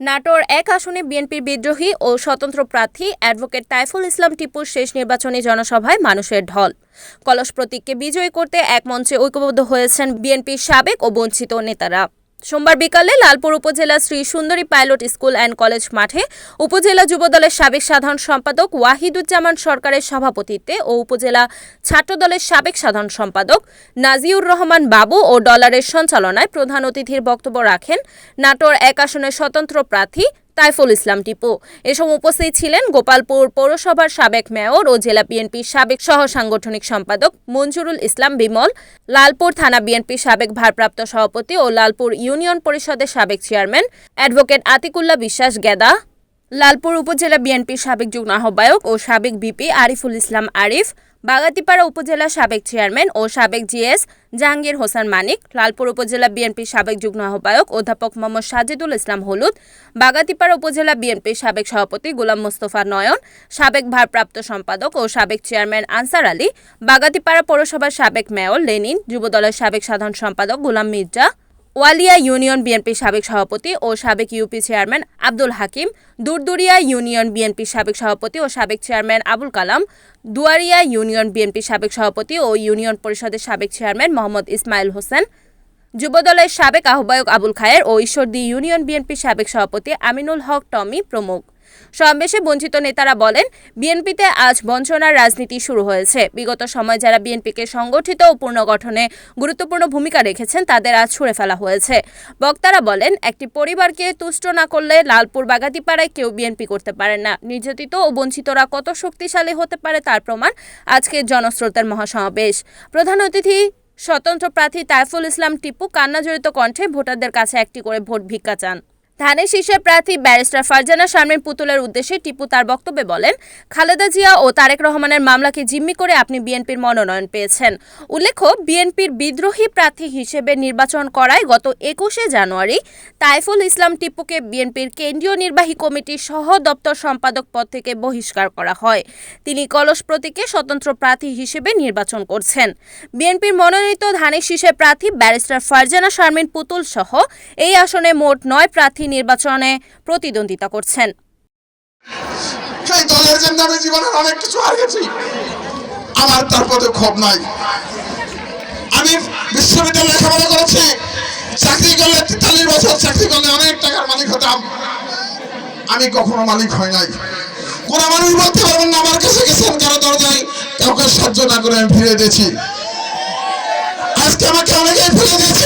নাটোর এক আসনে বিএনপির বিদ্রোহী ও স্বতন্ত্র প্রার্থী অ্যাডভোকেট তাইফুল ইসলাম টিপুর শেষ নির্বাচনী জনসভায় মানুষের ঢল। কলস প্রতীককে বিজয়ী করতে এক মঞ্চে ঐক্যবদ্ধ হয়েছেন বিএনপির সাবেক ও বঞ্চিত নেতারা। সোমবার বিকালে লালপুর উপজেলা শ্রী সুন্দরী পাইলট স্কুল অ্যান্ড কলেজ মাঠে উপজেলা যুবদলের সাবেক সাধারণ সম্পাদক ওয়াহিদুজ্জামান সরকারের সভাপতিত্বে ও উপজেলা ছাত্রদলের সাবেক সাধারণ সম্পাদক নাজিউর রহমান বাবু ও ডলারের সঞ্চালনায় প্রধান অতিথির বক্তব্য রাখেন। নাটোর এক আসনের স্বতন্ত্র প্রার্থী তাইফুল ইসলাম টিপু। এসব উপস্থিত ছিলেন গোপালপুর পৌরসভার সাবেক মেয়র ও জেলা বিএনপির সাবেক সহ সাংগঠনিক সম্পাদক মঞ্জুরুল ইসলাম বিমল, লালপুর থানা বিএনপির সাবেক ভারপ্রাপ্ত সভাপতি ও লালপুর ইউনিয়ন পরিষদের সাবেক চেয়ারম্যান অ্যাডভোকেট আতিকুল্লাহ বিশ্বাস গেদা, লালপুর উপজেলা বিএনপির সাবেক যুগ্ম আহ্বায়ক ও সাবেক বিপি আরিফুল ইসলাম আরিফ বাগাতিপাড়া উপজেলা সাবেক চেয়ারম্যান ও সাবেক জিএস জাহাঙ্গীর হোসেন মানিক, লালপুর উপজেলা বিএনপির সাবেক যুগ্ম আহ্বায়ক অধ্যাপক মোহাম্মদ সাজিদুল ইসলাম হলুদ, বাগাতিপাড়া উপজেলা বিএনপির সাবেক সভাপতি গোলাম মোস্তফা নয়ন, সাবেক ভারপ্রাপ্ত সম্পাদক ও সাবেক চেয়ারম্যান আনসার আলী, বাগাতিপাড়া পৌরসভার সাবেক মেয়র লেনিন, যুবদলের সাবেক সাধারণ সম্পাদক গোলাম মির্জা ওয়ালিয়া ইউনিয়ন বিএনপি সাবেক সভাপতি ও সাবেক UP chairman Abdul Hakim, Durduria union BNP সাবেক সভাপতি ও সাবেক chairman Abul Kalam, Duaria union BNP সাবেক সভাপতি ও ইউনিয়ন পরিষদের সাবেক চেয়ারম্যান মোহাম্মদ ইসমাইল হোসেন, যুবদলের সাবেক আহ্বায়ক আবুল খায়ের ও ঈশ্বরদী ইউনিয়ন বিএনপি সাবেক সভাপতি আমিনুল হক টমি প্রমুখ। সমাবেশে বঞ্চিত নেতারা বলেন, বিএনপিতে আজ বঞ্চনার রাজনীতি শুরু হয়েছে। বিগত সময় যারা বিএনপিকে সংগঠিত ও পুনর্গঠনে গুরুত্বপূর্ণ ভূমিকা রেখেছেন, তাদের আজ ছুড়ে ফেলা হয়েছে। বক্তারা বলেন, একটি পরিবারকে তুষ্ট না করলে লালপুর বাগাতিপাড়ায় কেউ বিএনপি করতে পারে না। নির্যাতিত ও বঞ্চিতরা কত শক্তিশালী হতে পারে তার প্রমাণ আজকের জনস্রোতের মহাসমাবেশ। প্রধান অতিথি স্বতন্ত্র প্রার্থী তাইফুল ইসলাম টিপু কান্নাজড়িত কণ্ঠে ভোটারদের কাছে একটি করে ভোট ভিক্ষা চান। ধানের শীর্ষের প্রার্থী ব্যারিস্টার ফারজানা শারমিন পুতুলের উদ্দেশ্যে টিপু তার বক্তব্যে বলেন, খালেদা জিয়া ও তারেক রহমানের মামলাকে জিম্মি করে আপনি বিএনপির মনোনয়ন পেয়েছেন। উল্লেখ্য, বিএনপির বিদ্রোহী প্রার্থী হিসেবে নির্বাচন করায় গত একুশে জানুয়ারি তাইফুল ইসলাম টিপুকে বিএনপির কেন্দ্রীয় নির্বাহী কমিটির সহ দপ্তর সম্পাদক পদ থেকে বহিষ্কার করা হয়। তিনি কলস প্রতীকে স্বতন্ত্র প্রার্থী হিসেবে নির্বাচন করছেন। বিএনপির মনোনীত ধানের শীষের প্রার্থী ব্যারিস্টার ফারজানা শারমিন পুতুল সহ এই আসনে মোট নয় প্রার্থী নির্বাচনে প্রতিদ্বন্দ্বিতা করছেন। সেই দলের জন্য আমি অনেক কিছু হারিয়েছি। আমার তার প্রতি ক্ষোভ নাই। আমি বিশ্ববিদ্যালয়ে লেখাপড়া করেছি। চাকরি করলে তেতাল্লিশ বছর চাকরি করলে অনেক টাকার মালিক হতাম। আমি কখনো মালিক হয় নাই। কোন মানুষ বলতে পারবেন না, আমার কাছে গেছেন কারও দরজায়, কাউকে সাহায্য না করে আমি ফিরে দিয়েছি। আজকে আমাকে অনেকেই ফিরে দিয়েছে।